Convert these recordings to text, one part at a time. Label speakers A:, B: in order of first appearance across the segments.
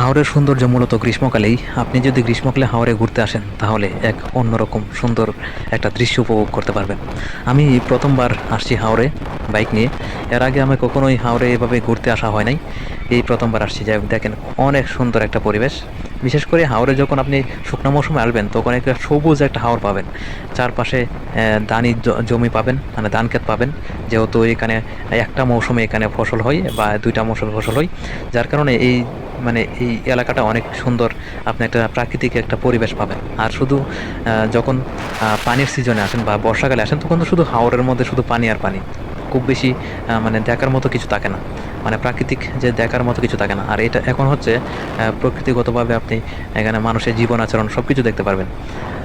A: হাওড়ের সৌন্দর্য মূলত গ্রীষ্মকালেই। আপনি যদি গ্রীষ্মকালে হাওড়ে ঘুরতে আসেন, তাহলে এক অন্যরকম সুন্দর একটা দৃশ্য উপভোগ করতে পারবেন। আমি প্রথমবার আসছি হাওড়ে বাইক নিয়ে। এর আগে আমি কখনোই হাওড়ে এভাবে ঘুরতে আসা হয় নাই। এই প্রথমবার আসছি। যাই দেখেন অনেক সুন্দর একটা পরিবেশ। বিশেষ করে হাওড়ে যখন আপনি শুকনো মৌসুমে আসবেন, তখন একটা সবুজ একটা হাওড় পাবেন। চারপাশে ধানি জমি পাবেন মানে ধান ক্ষেত পাবেন। যেহেতু এখানে একটা মৌসুমে এখানে ফসল হয় বা দুইটা মৌসুমে ফসল হয়, যার কারণে এই মানে এই এলাকাটা অনেক সুন্দর, আপনি একটা প্রাকৃতিক একটা পরিবেশ পাবেন। আর শুধু যখন পানির সিজনে আসেন বা বর্ষাকালে আসেন, তখন শুধু হাওরের মধ্যে শুধু পানি আর পানি। খুব বেশি মানে দেখার মতো কিছু থাকে না। মানে প্রাকৃতিক যে দেখার মতো কিছু থাকে না। আর এটা এখন হচ্ছে প্রকৃতিগতভাবে আপনি এখানে মানুষের জীবন আচরণ সব কিছু দেখতে পারবেন।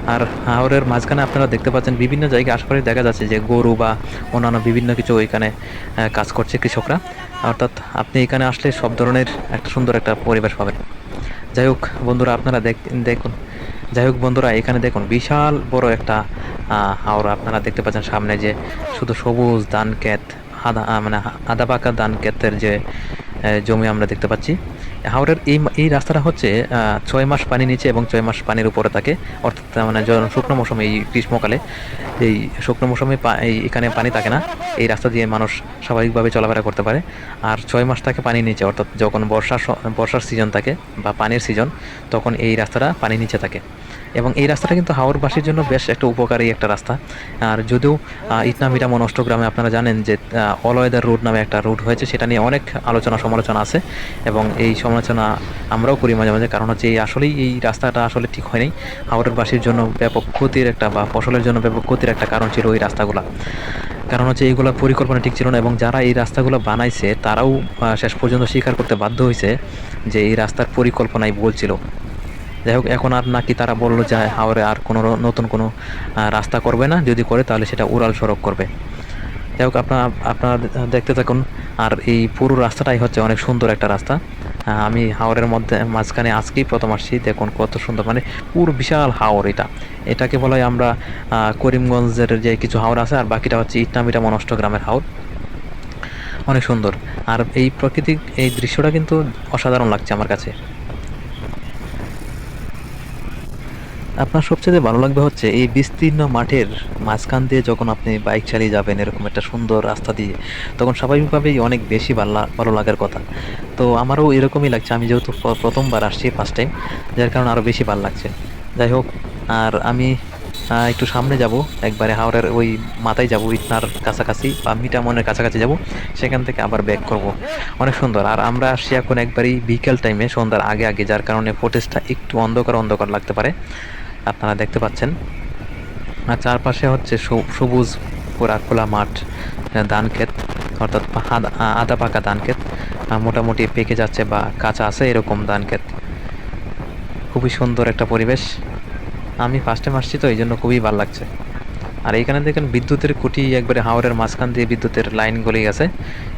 A: আর হাওরের মাঝখানে আপনারা দেখতে পাচ্ছেন বিভিন্ন জায়গায় আশপাশে দেখা যাচ্ছে যে গরু বা অন্যান্য বিভিন্ন কিছু ওইখানে কাজ করছে কৃষকরা। অর্থাৎ আপনি এখানে আসলে সব ধরনের একটা সুন্দর একটা পরিবেশ পাবেন। যাই হোক, বন্ধুরা, আপনারা দেখ- দেখুন। যাই হোক বন্ধুরা, এখানে দেখুন বিশাল বড় একটা হাওড়। আপনারা দেখতে পাচ্ছেন সামনে যে শুধু সবুজ ধান ক্ষেত আদা মানে আদা পাকা ধান ক্ষেতের যে জমি আমরা দেখতে পাচ্ছি। হাওড়ের এই এই রাস্তাটা হচ্ছে ছয় মাস পানি নিচে এবং ছয় মাস পানির উপরে থাকে। অর্থাৎ মানে শুকনো মৌসুমে এই গ্রীষ্মকালে এই শুকনো মৌসুমে এখানে পানি থাকে না। এই রাস্তা দিয়ে মানুষ স্বাভাবিকভাবে চলাফেরা করতে পারে। আর ছয় মাস থাকে পানি নিচে, অর্থাৎ যখন বর্ষার বর্ষার সিজন থাকে বা পানির সিজন তখন এই রাস্তাটা পানি নিচে থাকে। এবং এই রাস্তাটা কিন্তু হাওড়বাসীর জন্য বেশ একটা উপকারী একটা রাস্তা। আর যদিও আহ, ইটনামিটা মনষ্টগ্রামে আপনারা জানেন যে অলওয়েদার রুট নামে একটা রুট হয়েছে সেটা নিয়ে অনেক আলোচনা সমালোচনা আছে এবং এই সমালোচনা আমরাও করি মাঝে মাঝে। কারণ হচ্ছে এই আসলেই এই রাস্তাটা আসলে ঠিক হয়নি। হাওড়বাসীর জন্য ব্যাপক ক্ষতির একটা বা ফসলের জন্য ব্যাপক ক্ষতির একটা কারণ ছিল ওই রাস্তাগুলো। কারণ হচ্ছে এইগুলো পরিকল্পনা ঠিক ছিল না এবং যারা এই রাস্তাগুলো বানাইছে তারাও শেষ পর্যন্ত স্বীকার করতে বাধ্য হয়েছে যে এই রাস্তার পরিকল্পনাই ভুল ছিল। যাই হোক, এখন আর নাকি তারা বলল যে হাওড়ে আর কোনো নতুন কোনো রাস্তা করবে না। যদি করে, তাহলে সেটা উড়াল সড়ক করবে। যাই হোক, আপনারা আপনারা দেখতে থাকুন। আর এই পুরো রাস্তাটাই হচ্ছে অনেক সুন্দর একটা রাস্তা। আমি হাওড়ের মধ্যে, মাঝখানে আজকেই প্রথম আসছি। দেখুন কত সুন্দর মানে পুরো বিশাল হাওড় এটা। এটাকে বলা হয় আমরা করিমগঞ্জের যে কিছু হাওড় আছে, আর বাকিটা হচ্ছে ইটনামিটা মনষ্ট গ্রামের হাওড় অনেক সুন্দর। আর এই প্রাকৃতিক, এই দৃশ্যটা কিন্তু অসাধারণ লাগছে আমার কাছে। আপনার সবচেয়ে ভালো লাগবে হচ্ছে এই বিস্তীর্ণ মাঠের মাঝখান দিয়ে যখন আপনি বাইক চালিয়ে যাবেন এরকম একটা সুন্দর রাস্তা দিয়ে, তখন স্বাভাবিকভাবেই অনেক বেশি ভালো লাগার কথা। তো আমারও এরকমই লাগছে, আমি যেহেতু প্রথমবার আসছি ফার্স্ট টাইম যার কারণে আরও বেশি ভালো লাগছে। যাই হোক, আর আমি একটু সামনে যাব, একবারে হাওড়ার ওই মাথায় যাব, ইটনার কাছাকাছি বা মিটামনের কাছাকাছি যাব, সেখান থেকে আবার ব্যাক করব। অনেক সুন্দর, আর আমরা আসছি এখন একবারই বিকেল টাইমে সন্ধ্যার আগে আগে, যার কারণে ফোটেজটা একটু অন্ধকার অন্ধকার লাগতে পারে। আপনারা দেখতে পাচ্ছেন। আর চারপাশে হচ্ছে সবু- সবুজ পুরা খোলা মাঠ ধান ক্ষেত অর্থাৎ আদা পাকা ধান ক্ষেত মোটামুটি পেকে যাচ্ছে বা কাঁচা আছে এরকম ধান ক্ষেত খুবই সুন্দর একটা পরিবেশ। আমি ফার্স্ট আসছি তো এই জন্য খুবই ভালো লাগছে। আর এখানে দেখেন বিদ্যুতের কুটি একবারে হাওড়ের মাঝখান দিয়ে বিদ্যুতের লাইন গলে গেছে।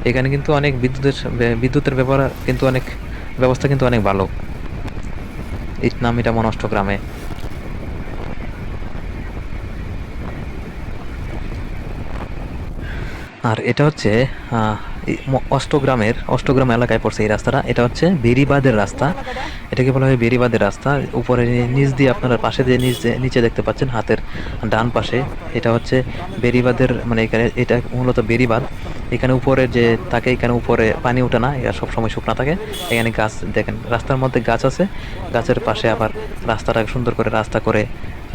A: এখানে কিন্তু অনেক বিদ্যুতের বিদ্যুতের ব্যবহার কিন্তু অনেক, ব্যবস্থা কিন্তু অনেক ভালো। ইটনামিটা মনষ্ট গ্রামে। আর এটা হচ্ছে অষ্টগ্রামের, অষ্টগ্রাম এলাকায় পড়ছে এই রাস্তাটা। এটা হচ্ছে বেরিবাদের রাস্তা। এটাকে বলা হয় বেরিবাদের রাস্তা। উপরে নিচ দিয়ে আপনারা পাশে দিয়ে নিচ নিচে দেখতে পাচ্ছেন হাতের ডান পাশে। এটা হচ্ছে বেরিবাদের মানে এখানে এটা মূলত বেরিবাদ। এখানে উপরে যে থাকে, এখানে উপরে পানি ওঠে না এটা সবসময় শুকনা থাকে। এখানে গাছ, দেখেন, রাস্তার মধ্যে গাছ আছে। গাছের পাশে আবার রাস্তাটাকে সুন্দর করে রাস্তা করে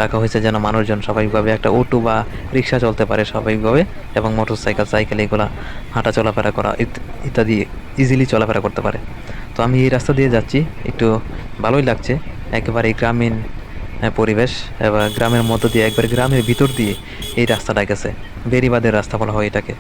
A: রাখা হয়েছে যেন মানুষজন স্বাভাবিকভাবে একটা অটো বা রিক্সা চলতে পারে স্বাভাবিকভাবে এবং মোটর সাইকেল সাইকেল এগুলা হাঁটা চলাফেরা করা ইত্যাদি ইজিলি চলাফেরা করতে পারে। তো আমি এই রাস্তা দিয়ে যাচ্ছি, একটু ভালোই লাগছে। একেবারে গ্রামীণ পরিবেশ এবার গ্রামের মধ্য দিয়ে, একবার গ্রামের ভিতর দিয়ে এই রাস্তাটা গেছে। বেরিবাদের রাস্তা বলা হয় এটাকে।